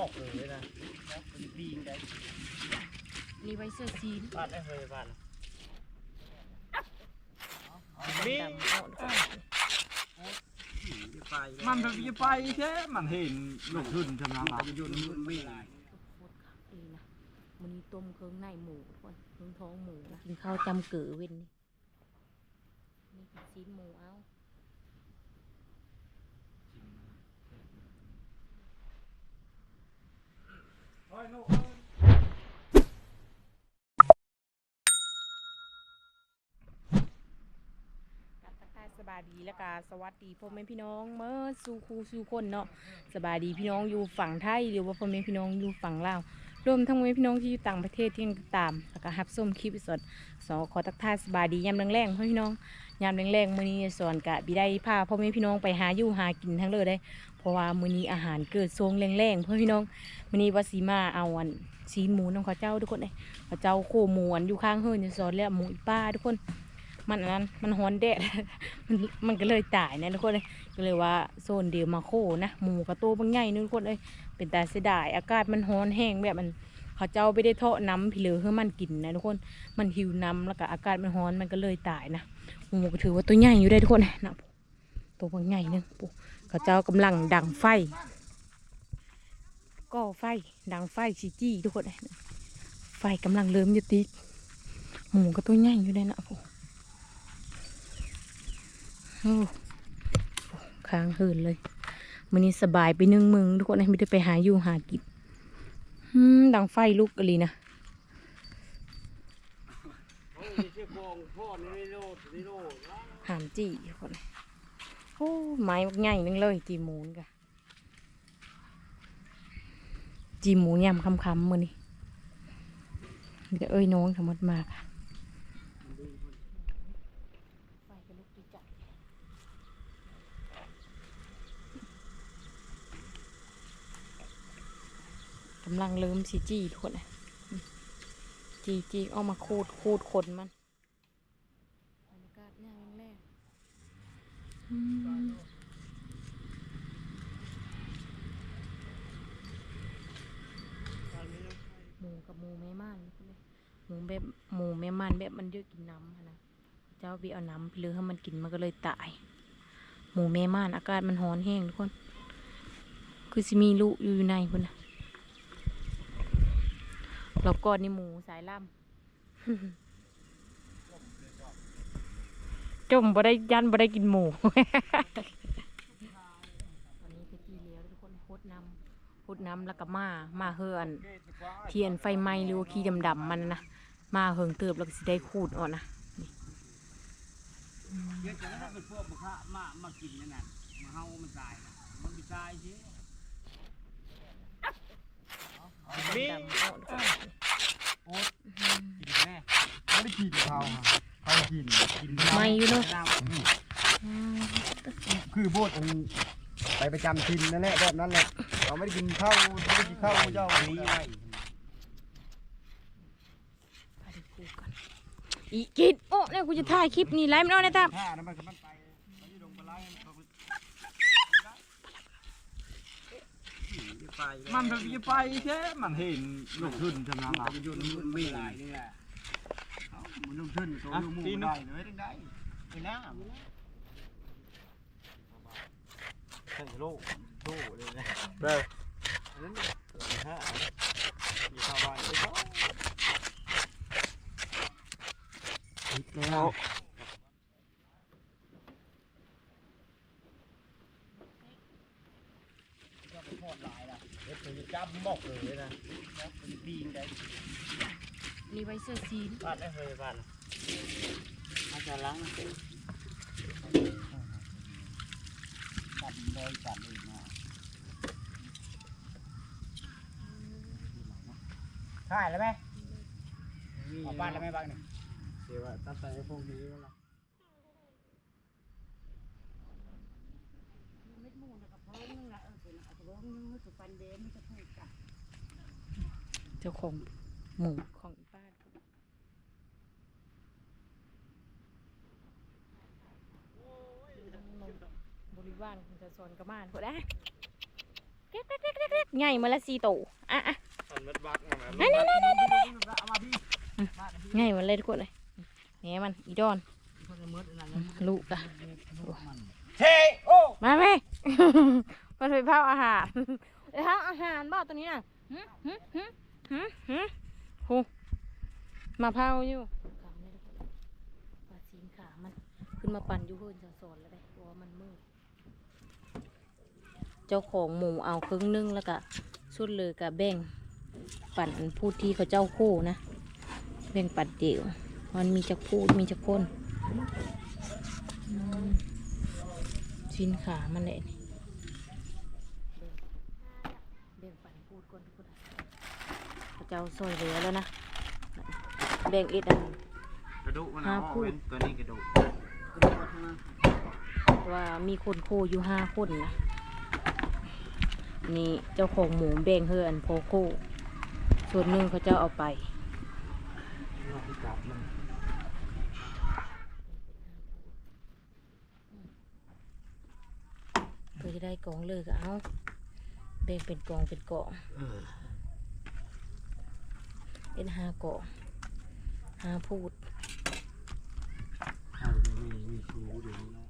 บอกเลยนะดีงได้นี่ไว้เสื้อซีนบ้านได้เคยบ้านดำๆเอาก่อนไปมันแบบจะไปแค่มันเห็นลูกทุนชนะมันจะยุ่นยุ่นวิ่งโคตรคักเลยนะมันนี้ต้มเครื่องในหมูทุกคนเครื่องท้องหมูนะกินข้าวจำเก๋อเว้นนี่นี่เป็นซีนหมูเอา กับทักทาย สบายดีและกาสวัสดีพ่อแม่พี่น้องเมื่อสู่ครูสู่คนเนาะสบายดีพี่น้องอยู่ฝั่งไทยหรือว่าพ่อแม่พี่น้องอยู่ฝั่งลาวรวมทั้งแม่พี่น้องที่อยู่ต่างประเทศที่ยังตามแล้วก็ฮับส้มคลิปสดสอขอทักทายสบายดียามแรงๆพ่อพี่น้องยามแรงๆมื้อนี้สอนกะบิได้พาพ่อแม่พี่น้องไปหาอยู่หากินทั้งเลยได้ เพราะว่ามื้อนี้อาหารเกิดทรงแรงๆเพ่อพี่น้องมื้อนี้ว่าสีมาเอาอันซีนหมูน้องเขาเจ้าทุกคนเลยเขาเจ้าโคหมูอันอยู่ข้างเฮือนจะสอนแล้วหมูป้าทุกคน มันอันนั้นมันฮ้อนแดดมันมันก็เลยตายนะทุกคนเลยก็เลยว่าโซนเดียวมาโคนะหมูกระโตบางใหญ่นึงทุกคนเลยเป็นตาเสียดายอากาศมันฮ้อนแห้งแบบมันเขาเจ้าไปได้เทาะน้ำพี่เหลือให้มันกินนะทุกคน มันหิวน้ำแล้วก็อากาศมันฮ้อนมันก็เลยตายนะหมูก็ถือว่าตัวใหญ่อยู่ได้ทุกคนนะ ตัวบางใหญ่นึงปุ๊เขาเจ้ากำลังดังไฟก่อไฟดังไฟจีจี้ทุกคนเลยไฟกำลังเริ่มจะติดหมูก็ตัวใหญ่อยู่ได้นะปุ๊โอ้ค้างหืนเลยมันนี้สบายไปนึ่งมึงทุกคนนะไม่ได้ไปหาอยู่หากินอืมดังไฟลุกอะไรนะโอ้ยเชื่อบอกพ่อนี่โลดนี่โลดหามจีทุกคนนะ โอ้ไม้บักใหญ่นึงเลยจีหมูนกะจีหมูยำคำๆมือนี่มีแต่เอ้ยน้องทั้งหมดมาค่ะกำลังเริ่มสิจี้ทุกคนนะอืมจีจีเอามาคูดคูดขนมันบรรยากาศหน้าแรกอืม หมูกับหมูแม่ม่านหมูแบบหมูแม่ม่านแบบมันเยอะกินน้ำนะเจ้าบีเอาน้ำไปเลยให้มันกินมันก็เลยตาย หมูแม่ม่านอากาศมันร้อนแห้งทุกคน คือสิมีลูกอยู่ในพุ่นนะรอบก่อนนี่หมูสายล่ำ จมบ่ได้ยันบ่ได้กินหมูวันนี้ไปกี่เลี้ยวทุกคนพดน้ำพดน้ำแล้วก็มา มาเฮือน เทียนไฟไหม้หรือว่าขี้ดำๆมันนะมาเฮิงเติบแล้วก็สิได้ขูดเอ่อนนะเยอะจังนะเป็นพวกบุคละมามากินนั่นน่ะมาเฮามันตายนะมันไม่ตายสิดำๆเอาทุกคนกินแม่ไม่ได้กินเขา เขากินกินไม่อยู่เนาะอืมคือโบดอันไปประจำทินนั่นแหละแบบนั้นแหละเราไม่ได้กินข้าวไม่ได้กินข้าวเจ้านี้ไว้ไปดูกูก่อนอีกิดโอ้เนี่ยกูจะถ่ายคลิปนี้ไลฟ์มันเอาในตามผ้านั้นมันก็มันไปไปอยู่ดงปลาไหลมันก็ไปมันแบบจะไปแค่มันเห็นลูกทุนชนะมันจะยุ่นยุ่นวิ่งนี่แหละมันลูกทุนตัวลูกหมูได้เลยได้ไอ้น้าใส่โลโลเลยนะเด้อนั่นฮะ อยู่ชาวบ้านก็แล้วทอดลายละเดี๋ยวผมจะจับบอกเลยนะดีงได้ นี่ไว้เสื้อซีนบ้านได้เคยบ้านมาจะล้างตัดโดยตัดเองมาถ่ายแล้วไหมออกบ้านแล้วไหมบ้างเนี่ยเดี๋ยวตัดใส่พวกนี้แล้วเจ้าของหมูของอีป้าบริวารคุณจะ สอนกระมานก็ได้เก๊กเก๊กเก๊กเก๊กเก๊กใหญ่มาละสี่โตอะอะมันมัดบักมาแม่นั่นนั่นนั่นนั่นนั่นเอามาพี่ใหญ่มาเลยทุกคนเลยแหนมันอีดอนคนละมืดอะไรเนี่ยลูกอะเฮ้โอ้มาไหมมันไปเผาอาหารไปเผาอาหารบ่ตัวนี้น่ะหึหึหึหึหึโหมาเผาอยู่กำเลยทุกคนปลาซีนขามันขึ้นมาปั่นอยู่เพื่อนจะสอนแล้วได้เพราะว่ามันมืด เจ้าของหมูเอาครึ่งนึงแล้วก็สุดเลยกับแบ่งปั่นผู้ที่เขาเจ้าคู่นะแบ่งปัดเดียวมันมีจักพูดมีจักคนอืมชิ้นขามันเลยนี่แบ่งปันพูดก่อนทุกคนเขาเจ้าซอยเหลือแล้วนะแบ่งเอ็ดอันกระดูกมันห้าเอาพูดเว้นตัวนี้กระดูกว่ามีคนโคอยู่ห้าคนนะ นี่เจ้าของหมูแบ่งเฮืออันโพโคส่วนหนึ่งเขาเจ้าเอาไป เพื่อจะได้กองเลยก็เอาแบ่งเป็นกองเป็นกองเป็นห้ากองห้าพูด มีมีชูเดี๋ยวนี้เนาะ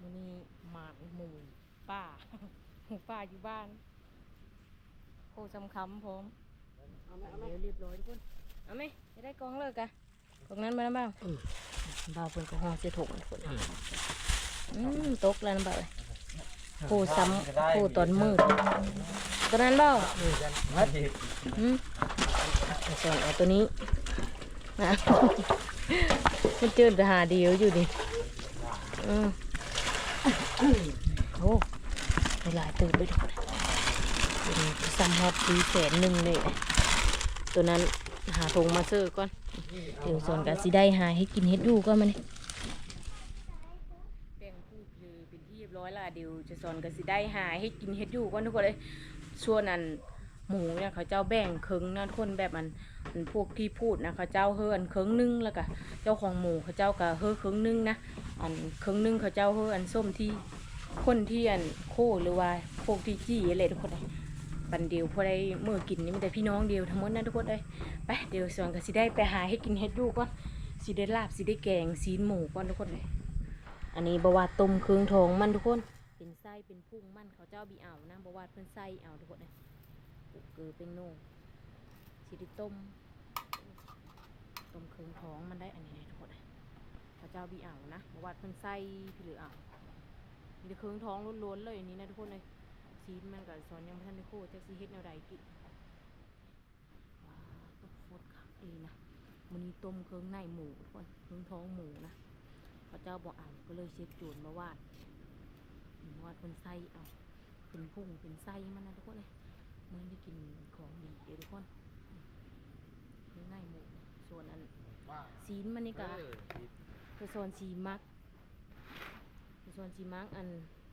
วันนี้ หมากหมูป้าหมูป้าอยู่บ้านโคจำคำพร้อมเดี๋ยวเรียบร้อยทุกคนเอาไหมจะได้กองเลิกกะกองนั้นมาแล้วบ้างบ่าวเพิ่นก็ห่อเสียถุงทุกคนอืมตกแล้วนะบ่าวเอ้ยโคซ้ำโคตอนมืดตัวนั้นบ่าวมาดิอืมเอาส่วนเอาตัวนี้นะมันเจอแต่หาเดียวอยู่ดิอืม โอ้ไปหลายตื่นไปทุกคนเป็นซัมฮอตดีแสนหนึ่งเลยนะตัวนั้นหาทงมาเซอร์ก่อนเดี๋ยวส่วนกับสิได้หาให้กินเฮ็ดดูก็มันนี่แปงพูดคือเป็นที่เรียบร้อยละเดี๋ยวจะสอนกับสิได้หาให้กินเฮ็ดดูก่อนทุกคนเลยช่วงนั้น หมูเนี่ยเขาเจ้าแบ่งครึ่งนะทุกคนแบบมันอันพวกที่พูดนะเขาเจ้าเฮืออันครึ่งนึงแล้วก็เจ้าของหมูเขาเจ้าก็เฮือครึ่งนึงนะอันครึ่งนึงเขาเจ้าเฮืออันส้มที่คนที่อันโคหรือว่าพวกที่จี้อะไรทุกคนเลยปันเดียวพอได้เมื่อกินนี่มีแต่พี่น้องเดียวทั้งหมดนะทุกคนเลยไปเดี๋ยวส่วนก็สิได้ไปหาให้กินเฮ็ดดูก่อนสิได้ลาบสิได้แกงซีนหมูก่อนทุกคนเลยอันนี้บวาต้มเครื่องทองมันทุกคน เป็นไส้เป็นพุ่งมันเขาเจ้าบีเอานะบวาเพิ่นไส้เอาทุกคนเลย เกลือเป็นโน่สิได้ต้มต้มเครื่องท้องมันได้อันนี้เลยทุกคนพระเจ้าบีอ่าวนะบวัดเพิ่นไส้พี่เหลืออ่าวมีแต่เครื่องท้องล้วนๆเลยอันนี้นะทุกคนเลยซีนมันกับซอนยังไม่ทันได้โคตรจะซีเฮ็ดแนวใดกินว้าต้มโคตรคักเลยนะมันนี้ต้มเครื่องในหมูทุกคนเครื่องท้องหมูนะพระเจ้าบอกอ่าวก็เลยเช็ดจูนมาวาดวาดเพิ่นไส้เอาเป็นพุ่งเป็นไส้มันนะทุกคนเลย มื่อได้กินของดีเด้อทุกคนนี่ง่ายหมูส่วนอันซีนมันนี่ก็คือส่วนซีมักคือส่วนซีมักอัน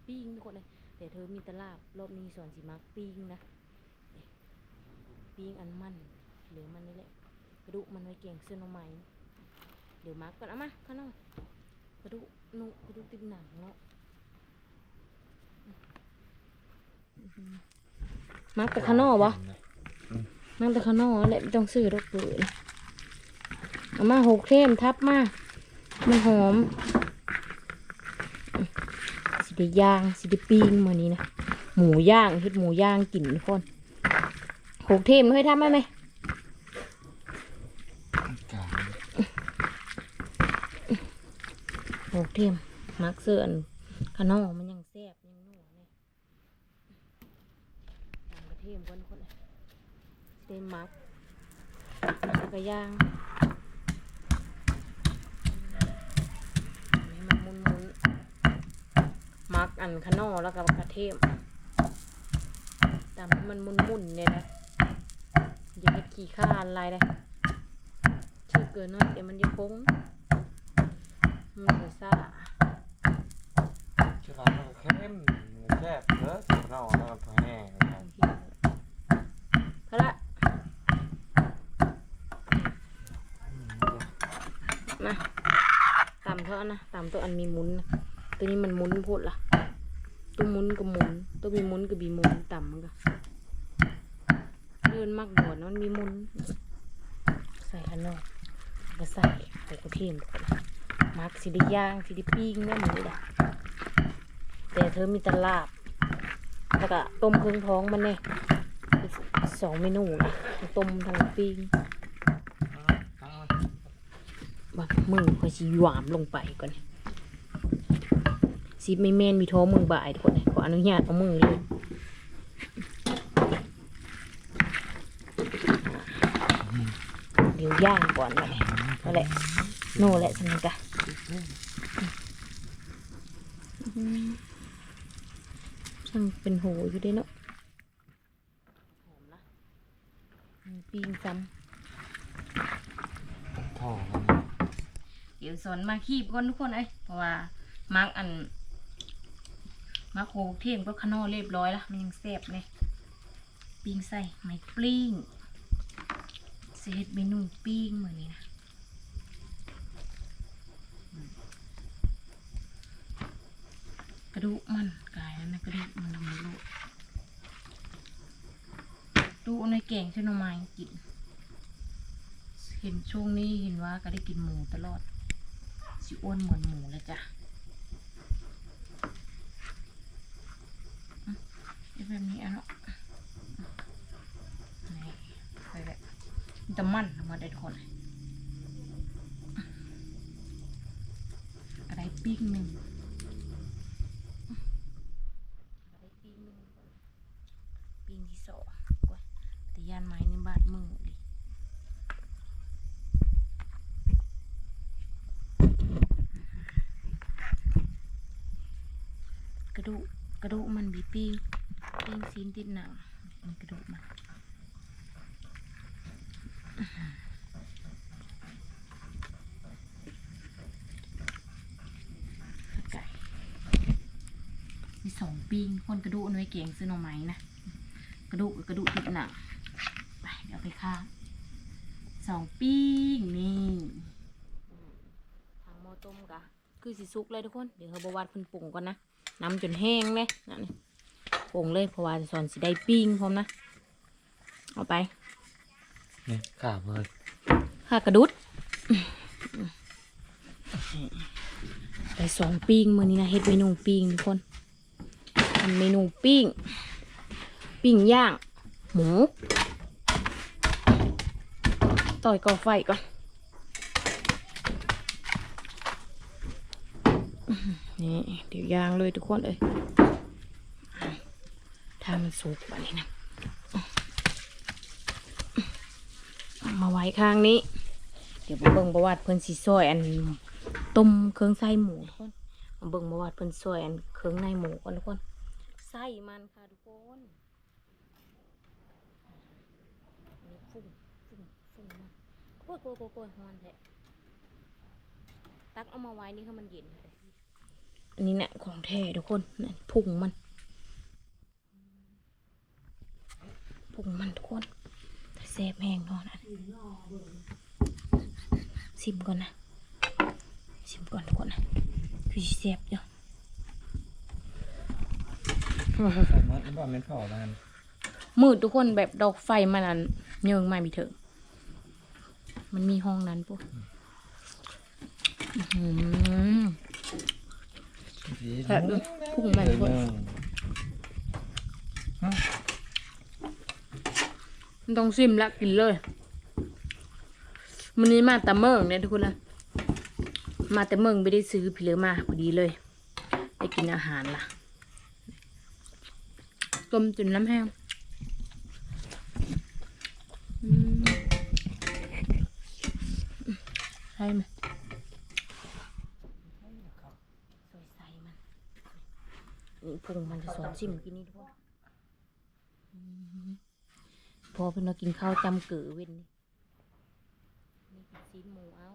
ปิ้งทุกคนเลยแต่เธอมีตลาบรอบนี้ส่วนซีมักปิ้งนะนี่ปิ้งอันมันเหลือมันนี่แหละกระดูกมันไว้เก่งเสื้อหน้องไม้เดี๋ยวมักก่อนเอามาข้างนอกกระดูกนุกระดูกติดหนังเนาะอื มมักแต่ข้างนอกวะมักแต่ข้างนอกแหละไม่ต้องซื้อดอกเบือนะเอามาหกเทมทับมามันหอมสิได้ย่างสิได้ปิ้งมานี้นะหมูย่างเฮ็ดหมูย่างกินทุกคนหกเทมเคยทำไหมไหมหกเทมมักเสื่อนข้างนอกมันยังแซ่บยังนัว เทมก่อนคนเลยเต็มมักแล้วก็ย่างให้มันมุนมุนๆมักอันขนอแล้วก็กระเทมตามให้มันมุนมุนเนี่ยนะอย่าเฮ็ดขี้ข้านลายเลยชื่อเกินน่อยเดี๋ยวมันจะฟงมันจะซ่าฉลาดมันเข้มแซ่บเนอะสำเราเราแห้งนะครับ พอละมา ตามตัวอันมีมุนนะตัวนี้มันมุนโพดละตัวมุนก็มุนตัวมีมุนก็บีมุนต่ำมันก็เดินมากหนวดมันมีมุนใส่อันนอกก็ใส่ใส่กระเทียมมักสิได้ย่างสิได้ปิ้งแม่หมูดะแต่เธอมีตลาบแล้วก็ต้มเครื่องท้องมันเนี่ยสองเมนูนะต้มทั้งปิ้ง ว่ามึงคอยสิหวามลงไปก่อนสิไม่แม่นมีท้องมึงบ่ายทุกคนเลยขออนุญาตเอามือเลยเดี๋ยวย่างก่อนมาเลยนั่นแหละโน่แหละสนิทกะอืมช่างเป็นโหอยู่เด้เนาะหอมนะมีปิ้งซ้ำท่อ เดี๋ยวสอนมาคีบก่อนทุกคนเอ้ยเพราะว่ามาร์กอันมาร์กโคเทมก็ขนอเรียบร้อยละมันยังแซ่บเลยปิ้งใส่ไม้ปิ้งเศษเมนูปิ้งเหมือนนี้นะกระดูกมันกายแล้วนะ กระดูกมันทำมันลูกดูในแกงเชนหน่อไม้กิน เห็นช่วงนี้เห็นว่าก็ได้กินหมูตลอด สิอ้วนเหมือนหมูเลยจ้ะแบบนี้อะเนาะนี่ไปแบบจะมันมาเด้คนอะไรปิ้งหนึ่งอะไรปิ้งหนึ่งปิ้งที่สองกว่าแต่ยานไม้ในบาดมือดิ กระดูกกระดูกมันบีปิ้งปิ้งซีน ติดหนังมันกระดูกมันไก่มีสองปิ้งคนกระดูกเอาไว้เก่งซื้อหน่อไม้นะ กระดูกกับกระดูกติดหนังไปเดี๋ยวเอาไปข้างสองปิ้งนี่ทางหม้อต้มกะคือสิสุกเลยทุกคน เดี๋ยวเขาบวัดเพิ่นปรุงก่อนนะน้ำจนแห้งเลยนั่น ปรุงเลยเพราะว่าจะสอนสิได้ปิ้งพร้อมนะ เอาไปนี่ขาบเลยข้ากระดุดได้สองปิ้งมือนี้นะเฮ็ดเมนูปิ้งทุกคนทำเมนูปิ้ง ปิ้งย่าง หมู ต่อยก่อไฟก่อนนี่เดี๋ยวย่างเลยทุกคนเลย ถ้ามันสุกแบบนี้นะเอามาไว้ข้างนี้ เดี๋ยวเบิ่งประวัติเพิ่นสิซอยอันต้มเครื่องไส้หมูทุกคนมาเบิ่งประวัติเพิ่นซอยอันเครื่องในหมูก่อนทุกคนไส้มันค่ะทุกคนนี่ฟุ้งฟุ้งฟุ้งมากโอ้ยโกยโกยโกยฮอนแท้ตักเอามาไว้นี่ให้มันเย็นอันนี้เนี่ยของแท้ทุกคนนี่นพุ่งมัน พุงมันทุกคนแต่แซ่บแห้งเนอนอันซิมก่อนนะซิมก่อนทุกคนนะคือสิแซ่บอยู่ใส่มัดบ่แม่นเผามันมืดทุกคนแบบดอกไฟมันอันเยิงไม่มีเถอะ มันมีห้องนั้นปุ๊บอื้อหือแบบพุ่งมันทุกคน มันต้องซิมแล้วกินเลยมันนี้มาแต่เมืองเนี่ยทุกคนนะมาแต่เมืองไม่ได้ซื้อพี่เลือมาพอดีเลยได้กินอาหารล่ะต้มจนน้ำแห้งใช่ไหมใส่มันนี่พุงมันจะสอนซิมกินนี่ทุกคน พอเพิ่นเรากินข้าวจำเกือเว้นนี่ชิ้นหมูเอา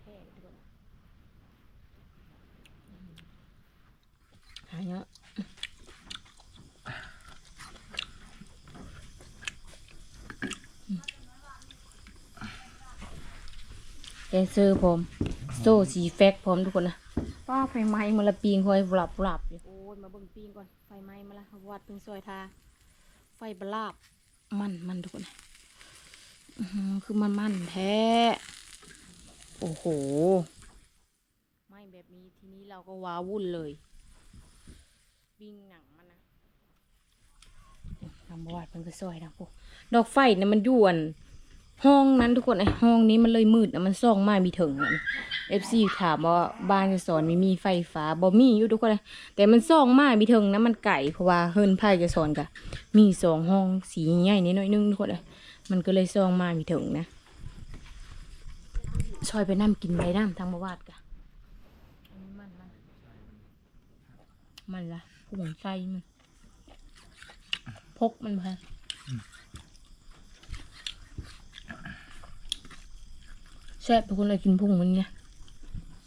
เสียง่หายเะแดเซอร์ผมโซ่สีแฟกพร้อมทุกคนนะ ป้าไฟไหม้มาละปีงคอยบลับหลับอยู่โอ้ยมาเบิ่งปีงก่อนไฟไหม้มาละวัดเป็นซอยทาไฟบลาบมันมันทุกคนนะอื้อหือคือมันมันแท้ โอ้โหไหม้แบบนี้ทีนี้เราก็ว้าวุ่นเลยปิ้งหนังมันนะทำบวาดเป็นก็ซอยนะพวกดอกไฟนะมันอยวน ห้องนั้นทุกคนไอห้องนี้มันเลยมืดนะมันซ่องไม้มีถึงนั่นเอฟซีถามว่าบ้านจะสอนม่มีไฟฟ้าบ่มีอยู่ทุกคนเลยแต่มันซ่องไม้มีถึงนะมันไก่เพราะว่าเฮิรนไพ่จะสอนกะมีสองห้องสีใหญ่นิดหน่อยนึงทุกคนเลยมันก็เลยซ่องไม้มีถึงนะซอยไปน้ำกินไปน้ำทางบวาดกะอันมันมันมันละผงไส้มันพกมันมา แซ่บทุกคนเลยกินพุงมันเนี่ย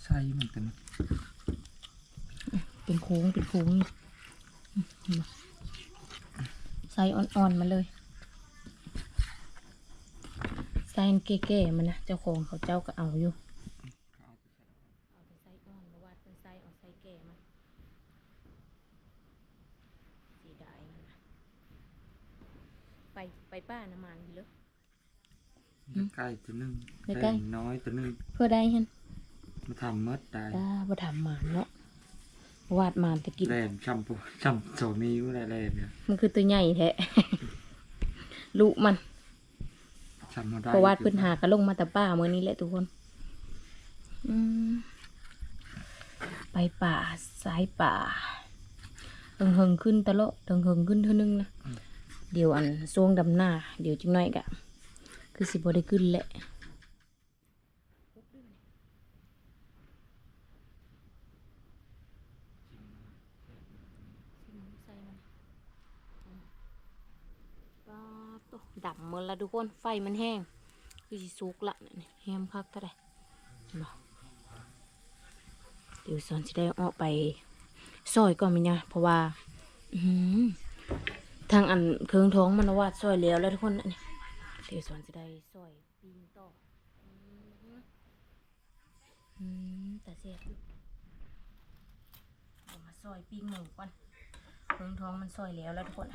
ใช่เหมือนกันเป็นโค้งเป็นโค้งนี่อืมเห็นปะไส้อ่อนๆมาเลยไส้มันแก่ๆมันนะเจ้าของเขาเจ้าก็เอาอยู่เอาเป็นไส้อ่อนเพราะว่าเป็นไส้เอาไส้แก่มาเสียดายมันนะไปไปป้าน้ำมันอยู่เลย ใกล้ตัวหนึงใกล้น้อยตัวหนึงเพื่อได้เห็นมาทำมัดได้ตาบ่ทำหมานเนาะวาดหมานตะกินแลนช่ำปุ๊ช่ำโซนี้ก็ได้แลนเนี่ยมันคือตัวใหญ่แท้ลูกมันช่ำมาได้เพราะวาดพื้นหากระลงมาแต่ป้าเมื่อนี้แหละทุกคนอืมไปป่าสายป่าเฮิงเฮิงๆขึ้นตะโลเฮิงเฮิงๆขึ้นเท่านึงนะเดี๋ยวอันช่วงดำหน้า เดี๋ยวจังหน่อยกะ คือสิบ่ได้ขึ้นแหละดับหมดล้วทุกคนไฟมันแห้ง คือสิสุกละนี่แฮมคักเท่าไหร่บ่เดี๋ยวสอนสิได้ออกไปซอยก่อนมั้ยเนี่ยเพราะว่าทางอันเครื่องท้องมันวาดซอยแล้วแล้วทุกคนนนี้ เดี๋ยวสอนสิได้ซอยปีนต่ออืมแต่เสียบเดี๋ยวมาซอยปิ้งหมูก่อนเครื่งท้องมันซอยแล้วแล้วทุกคน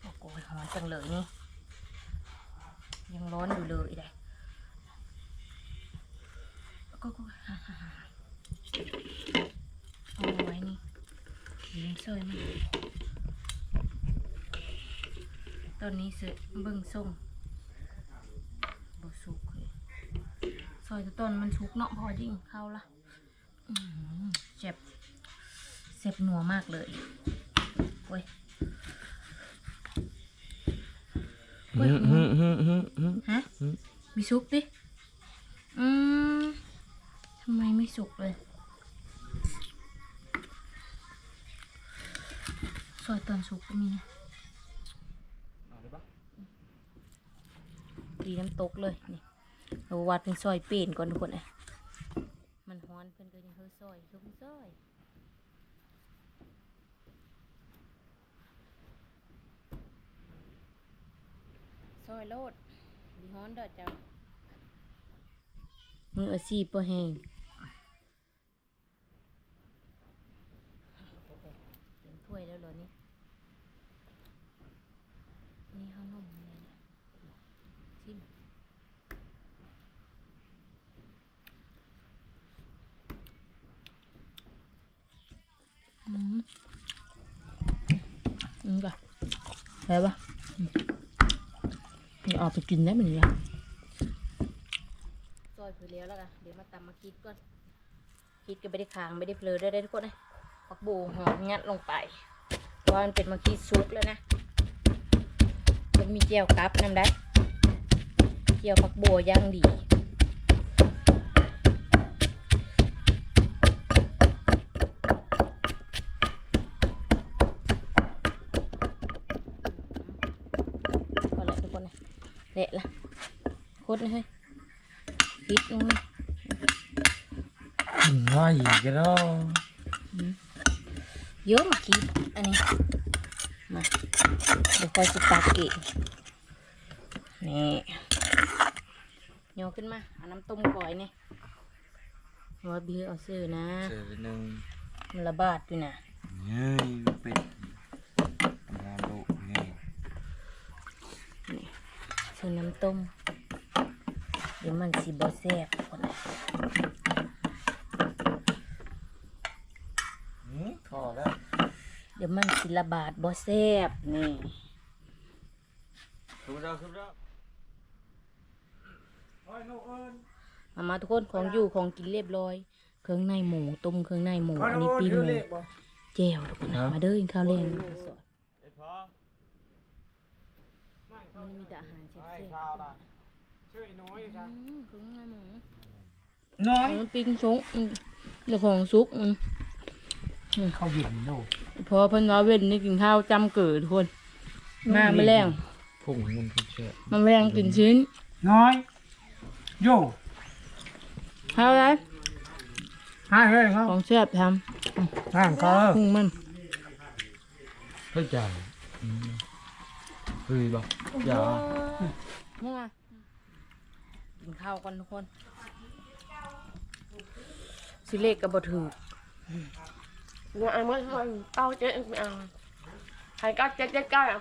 โอ้โหร้อนจังเลยนี่ ยังร้อนอยู่เลยเลยก็ก็เอาไว้นี่ยิงเซยมัน ตอนนี้เสร็จเบิ่งส่งบสุกเลยซอยตัวต้นมันชุกเนาะพอยิ่งเข้าละอืมเจ็บเจ็บหนัวมากเลยเว้ยฮึฮึฮึฮึฮึฮะมีซุปดิอืมทำไมไม่สุกเลยซอยตอนสุกก็มีนะ น้ำตกเลยนี่เราวัดเป็นซอยเปลี่ยนก่อนทุกคนเลยมันฮ้อนเพื่อนก็ยังเฮ้ยซอยคือมันซอยซอยโลดดีฮ้อนเด้อเจ้ามืออาชีพบ่แห้งเต็มถ้วยแล้วเหรอนี่นี่ข้าวนมอะไรเนี่ยชิม อืมอืมก่อนได้ปะเดี๋ยวออกไปกินได้เหมือนกันซอยเผือแล้วแล้วกันเดี๋ยวมาตำมาคิดก่อนคิดก็ไม่ได้ค้างไม่ได้เพลอได้ได้ทุกคนนะปักบูหอมงัดลงไปว่ามันเป็นมาคิดซุกแล้วนะมันมีเจียวกับน้ำได้เจียวปักบัวย่างดี ก็เลยทุกคนนะ เละละโคตรเลยเฮ้ยปิดลงเลยง่ายกันเนาะเยอะมาคิดอันนี้มาเดี๋ยวคอยสิตาเกะนี่โยกขึ้นมาเอาน้ำต้มก่อยนี่ว่าเบียร์เอาซื้อนะเจอหนึ่งมันระบาดอยู่นะเฮ้ยเป็ดงานดุเฮ้ย ซื้อน้ำต้ม เดี๋ยวมันสิบ่แซ่บคนน่ะหืมพอแล้ว เดี๋ยวมันสิระบาดบ่แซ่บนี่ขึ้นแล้วขึ้นแล้วมามาทุกคนของอยู่ของกินเรียบร้อย เครื่องในหมูต้มเครื่องในหมูอันนี้ปีนหมูแจ่วทุกคนนะมาเด้อกินข้าวแรงสด ไอ้พ่อ มันมีแต่อาหารแซ่ไอ้บข้าวล่ะช่วยน้อยๆจ้ะอืมเครื่องในหมูน้อยมันปิ้งซุกอืมเจ้าของซุกอืมข้าวหยิบดูพอเพิ่นว่าเว้นนี่กินข้าวจำเกิดทุกคนมาแมลงพุ่งมันพุ่งเชื่อมาแมลงกินชิ้น น้อยโย่ข้าวอะไรให้เฮ้ยเขาของแซ่บทห่างเขาำพุงมันเฮ้ยจ่า เฮ้ยบอกอย่ามั่วกินข้าวกันทุกคนสิเลขกับบถือ Nhà ăn mới thôi, tao chết ăn. Thầy có chết chết coi à.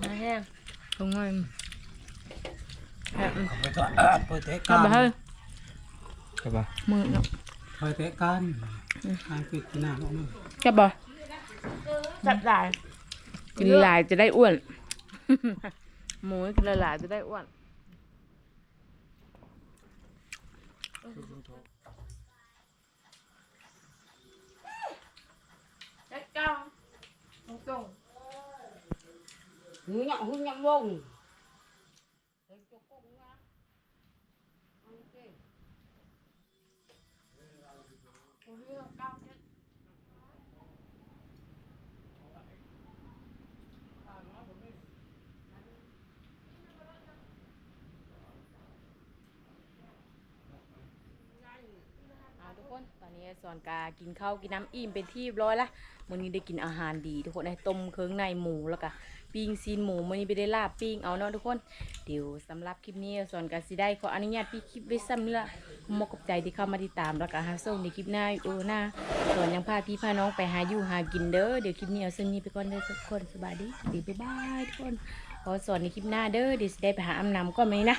หาแห้งตรงนั้นแอบอืมไปถอดเปิดเตะกลักับนมาให้ครับป่ะมือเนาะเปิดเตะกันทางปิดหน้าออกมาจับบ่ Sạch lại. กินหลายจะได้อ้วน หมูกินหลายๆจะได้อ้วน Chết con. Một tuần. hướng nhận hướng nhận vùng Con chết. เอาทุก คนสอนกากินข้าวกินน้ำอิ่มเป็นที่ร้อยละมื้อนี้ได้กินอาหารดี ทุกคนได้ต้มเครื่องในหมูแล้วก็ปิ้งซีนหมูมื้อนี้ไปได้ลาบปิ้งเอาเนาะทุกคนเดี๋ยวสำหรับคลิปนี้สอนกาสิได้ขออนุญาตพี่คลิปไว้ซ้ำนี่ละขอบคุณใจที่เข้ามาติดตามแล้วก็หาส่งในคลิปหน้าอยู่หน้าสอนยังพาพี่พาน้องไปหาอยู่หากินเด้อเดี๋ยวคลิปนี้เอาซึ่งนี้ไปก่อนเด้อทุกคนสบายดีดีบ๊ายบายทุกคนขอสอนในคลิปหน้าเด้อเดี๋ยวสิได้ไปหาอานำก่อนไหมนะ